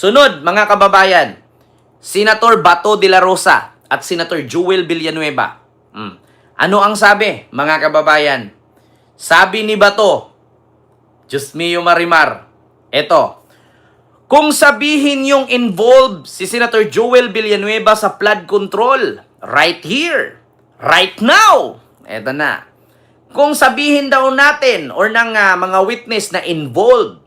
Sunod, mga kababayan, Senator Bato de la Rosa at Senator Joel Villanueva. Hmm. Ano ang sabi, mga kababayan? Sabi ni Bato, Diyos mio marimar, eto, kung sabihin yung involved si Senator Joel Villanueva sa flood control, right here, right now, eto na. Kung sabihin daw natin or ng ah, mga witness na involved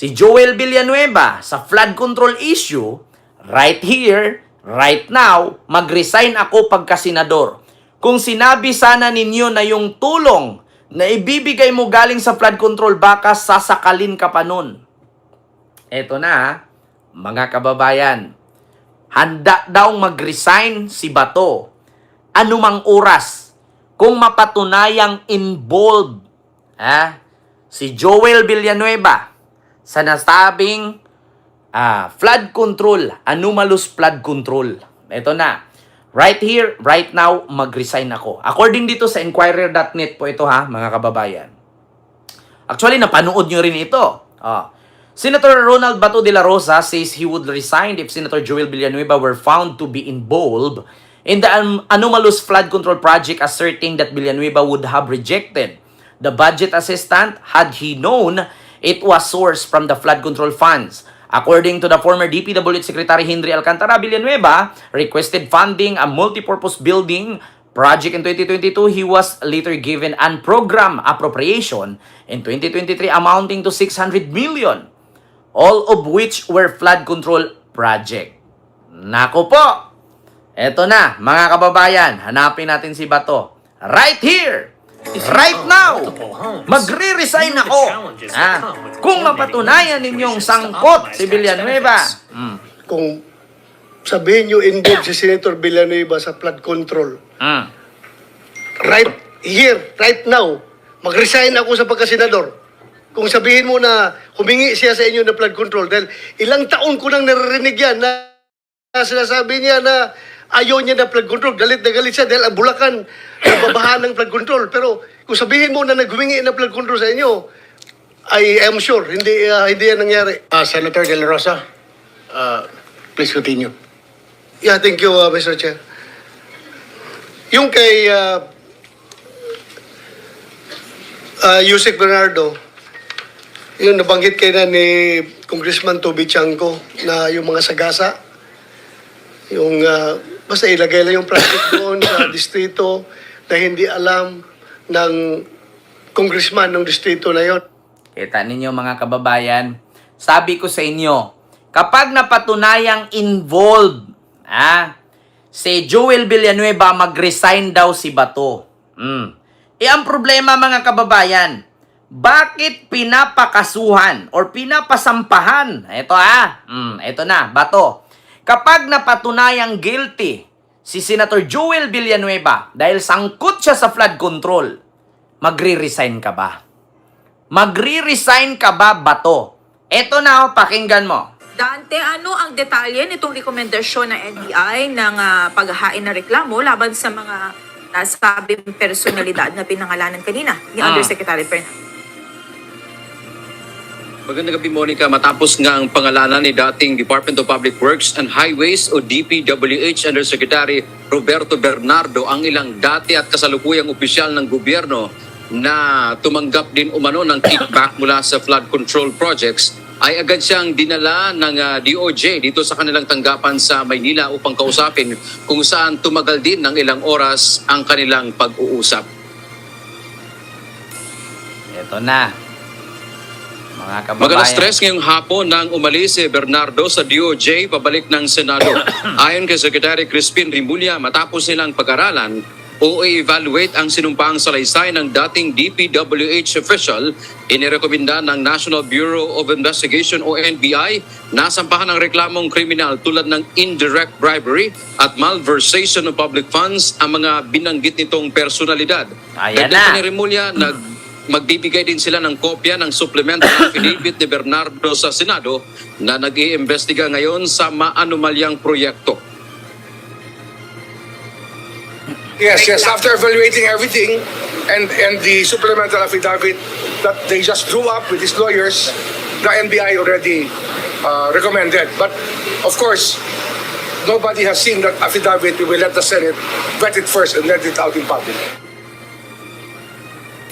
si Joel Villanueva sa flood control issue, right here, right now, mag-resign ako pagka-senador. Kung sinabi sana ninyo na yung tulong na ibibigay mo galing sa flood control, baka sasakalin ka pa nun. Eto na, ha, mga kababayan. Handa daw mag-resign si Bato anumang oras kung mapatunayang involved ha, si Joel Villanueva sa nasabing ah, flood control, anomalous flood control. Ito na. Right here, right now, mag-resign ako. According dito sa Inquirer.net po ito ha, mga kababayan. Actually, napanood nyo rin ito. Ah. Senator Ronald Bato de la Rosa says he would resign if Senator Joel Villanueva were found to be involved in the an- anomalous flood control project asserting that Villanueva would have rejected the budget assistant had he known it was sourced from the flood control funds. According to the former DPWH Secretary Henry Alcantara Villanueva, requested funding a multipurpose building project in 2022, he was later given an program appropriation in 2023 amounting to 600 million, all of which were flood control project. Nako po! Eto na, mga kababayan, hanapin natin si Bato. Right here! Right now! Magre-resign ako! Ha? Kung mapatunayan ninyong sangkot si Villanueva. Mm. kung sabihin nyo involved si Senator Villanueva sa flood control, Mm. right here, right now, mag-resign ako sa pagkasenador. Kung sabihin mo na humingi siya sa inyo ng flood control, dahil ilang taon ko nang naririnig yan na, na sinasabi niya na ayaw niya ng flood control. Galit na galit siya dahil ang Bulacan nababahan ng flood control. Pero kung sabihin mo na naghumingi ng flood control sa inyo, I am sure, hindi, ah, hindi yan nangyari. Uh, Senator De La Rosa, uh, please continue. Yeah, thank you, uh, Mr. Chair. Yung kay uh, uh, Yusek Bernardo, yung nabanggit kay na ni Congressman Toby Chanco na yung mga sagasa, yung uh, basta ilagay lang yung plastic doon sa distrito na hindi alam ng congressman ng distrito na yon. Kita ninyo mga kababayan, sabi ko sa inyo, kapag napatunayang involved, ah, si Joel Villanueva mag-resign daw si Bato. Mm. Eh ang problema mga kababayan, bakit pinapakasuhan or pinapasampahan? Ito ah, mm, ito na, Bato. Kapag napatunayang guilty si Senator Joel Villanueva dahil sangkot siya sa flood control, magre-resign ka ba? Magre-resign ka ba, Bato? Eto na, oh, pakinggan mo. Dante, ano ang detalye nitong rekomendasyon ng NBI ng ah, paghahain ng reklamo laban sa mga nasabing personalidad na pinangalanan kanina ni Ah. Undersecretary Fernandez? Magandang gabi, Monica. Matapos nga ang pangalanan ni dating Department of Public Works and Highways o DPWH Undersecretary Roberto Bernardo ang ilang dati at kasalukuyang opisyal ng gobyerno na tumanggap din umano ng kickback mula sa flood control projects ay agad siyang dinala ng ah, DOJ dito sa kanilang tanggapan sa Maynila upang kausapin kung saan tumagal din ng ilang oras ang kanilang pag-uusap. Eto na. Mga kababayan. Magalas ngayong hapon nang umalis si Bernardo sa DOJ pabalik ng Senado. Ayon kay Secretary Crispin Rimulya, matapos nilang pag-aralan o i-evaluate ang sinumpaang salaysay ng dating DPWH official, inirekomenda ng National Bureau of Investigation o NBI na sampahan ng reklamong kriminal tulad ng indirect bribery at malversation of public funds ang mga binanggit nitong personalidad. Ayan Dagdag na. pa ni Rimulya, nag magbibigay din sila ng kopya ng supplemental affidavit ni Bernardo sa Senado na nag-iimbestiga ngayon sa maanomalyang proyekto. Yes, yes. After evaluating everything and and the supplemental affidavit that they just drew up with his lawyers, the NBI already uh, recommended. But of course, nobody has seen that affidavit. We will let the Senate vet it first and let it out in public.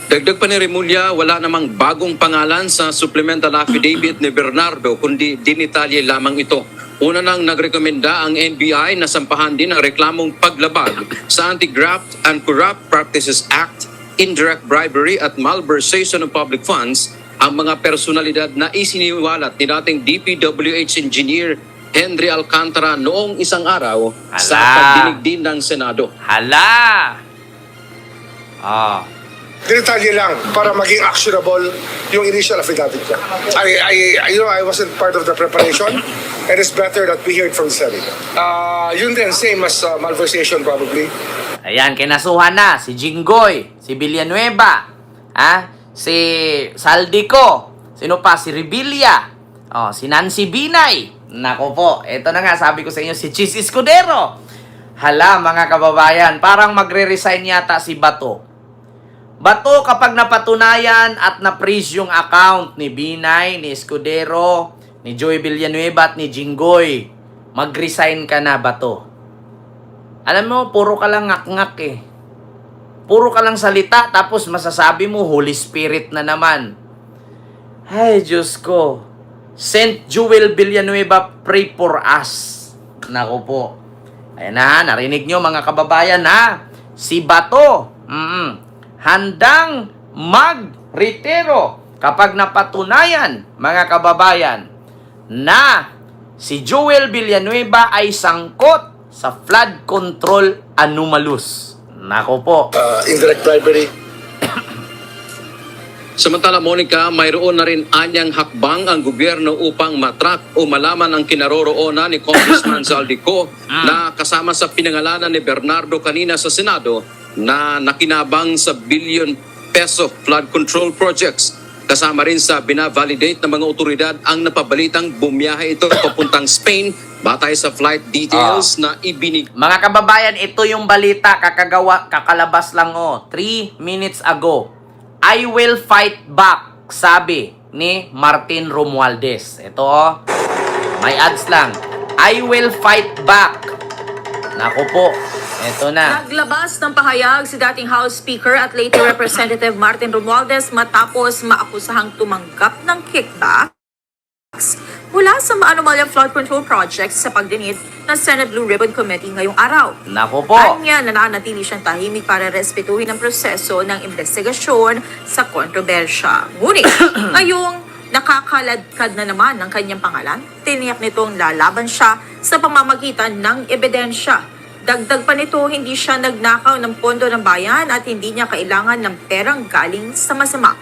Dagdag pa ni Remulla, wala namang bagong pangalan sa supplemental affidavit ni Bernardo, kundi dinitalye lamang ito. Una nang nagrekomenda ang NBI na sampahan din ang reklamong paglabag sa Anti-Graft and Corrupt Practices Act, indirect bribery at malversation of public funds ang mga personalidad na isiniwalat ni dating DPWH engineer Henry Alcantara noong isang araw sa Ala. pagdinig din ng Senado. Hala! Ah. Detalye lang para maging actionable yung initial affidavit niya. I, I, I, you know, I wasn't part of the preparation and it's better that we hear it from the. Uh, yun din, same as uh, malversation probably. Ayan, kinasuhan na si Jinggoy, si Villanueva, ah, si Saldico, sino pa, si Revilla, oh, si Nancy Binay. Nako po, eto na nga, sabi ko sa inyo, si Chis Escudero. Hala, mga kababayan, parang magre-resign yata si Bato. Bato kapag napatunayan at na-freeze yung account ni Binay, ni Escudero, ni Joy Villanueva at ni Jinggoy, mag-resign ka na, Bato. Alam mo, puro ka lang ngak-ngak eh. Puro ka lang salita, tapos masasabi mo, Holy Spirit na naman. Ay, Diyos ko. Saint Jewel Villanueva, pray for us. Nako po. Ayan na, narinig nyo mga kababayan ha. Si Bato, mm, handang mag-retiro kapag napatunayan, mga kababayan, na si Joel Villanueva ay sangkot sa flood control anomalous. Nako po. Uh, indirect bribery. Samantala, Monica, mayroon na rin anyang hakbang ang gobyerno upang matrak o malaman ang kinaroroonan ni Congressman Zaldico na kasama sa pinangalanan ni Bernardo kanina sa Senado na nakinabang sa billion peso flood control projects. Kasama rin sa binavalidate ng mga otoridad ang napabalitang bumiyahe ito papuntang Spain batay sa flight details na ibinig Mga kababayan, ito yung balita kakagawa, kakalabas lang oh, 3 minutes ago. I will fight back, sabi ni Martin Romualdez. Ito oh, may ads lang. I will fight back. Nako po, ito na. Naglabas ng pahayag si dating House Speaker at later Representative Martin Romualdez matapos maakusahang tumanggap ng kickbacks mula sa Maanumalya Flood Control Project sa pagdinit ng Senate Blue Ribbon Committee ngayong araw. Nako po. Anya nananatili siyang tahimik para respetuhin ang proseso ng investigasyon sa kontrobersya. Ngunit, ngayong nakakaladkad na naman ng kanyang pangalan, tiniyak nitong lalaban siya sa pamamagitan ng ebidensya. Dagdag pa nito, hindi siya nagnakaw ng pondo ng bayan at hindi niya kailangan ng perang galing sa masama.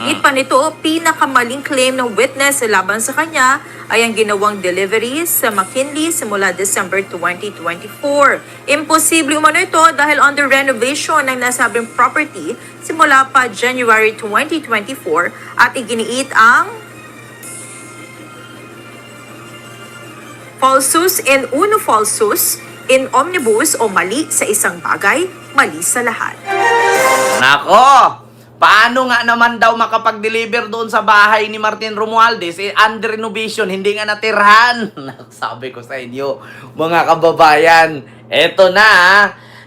Higit pa nito, pinakamaling claim ng witness laban sa kanya ay ang ginawang delivery sa McKinley simula December 2024. Imposible umano ito dahil under renovation ng nasabing property simula pa January 2024 at iginiit ang falsus in uno falsus in omnibus o mali sa isang bagay, mali sa lahat. Nako! Paano nga naman daw makapag-deliver doon sa bahay ni Martin Romualdez? Eh, under renovation, hindi nga natirhan. Sabi ko sa inyo, mga kababayan, eto na.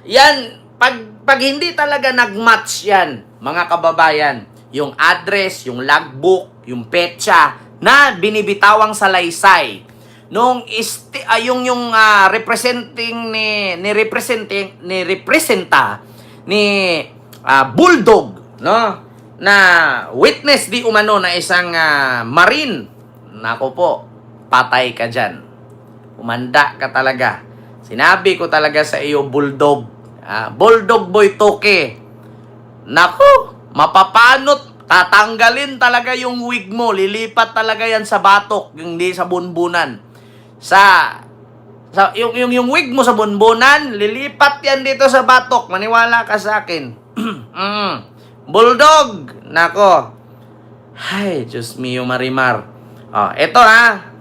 Yan, pag, pag hindi talaga nag-match yan, mga kababayan, yung address, yung logbook, yung petsa na binibitawang salaysay nung isti ah, yung yung ah, representing ni ni representing ni representa ni ah, Bulldog no na witness di umano na isang ah, marine nako po patay ka diyan umanda ka talaga sinabi ko talaga sa iyo Bulldog ah, Bulldog boy toke Nako, mapapanot. Tatanggalin talaga yung wig mo. Lilipat talaga yan sa batok, hindi sa bunbunan. Sa, sa yung, yung, yung wig mo sa bunbunan, lilipat yan dito sa batok. Maniwala ka sa akin. mm. Bulldog! Nako. Ay, Diyos mio, Marimar. Oh, eto ha.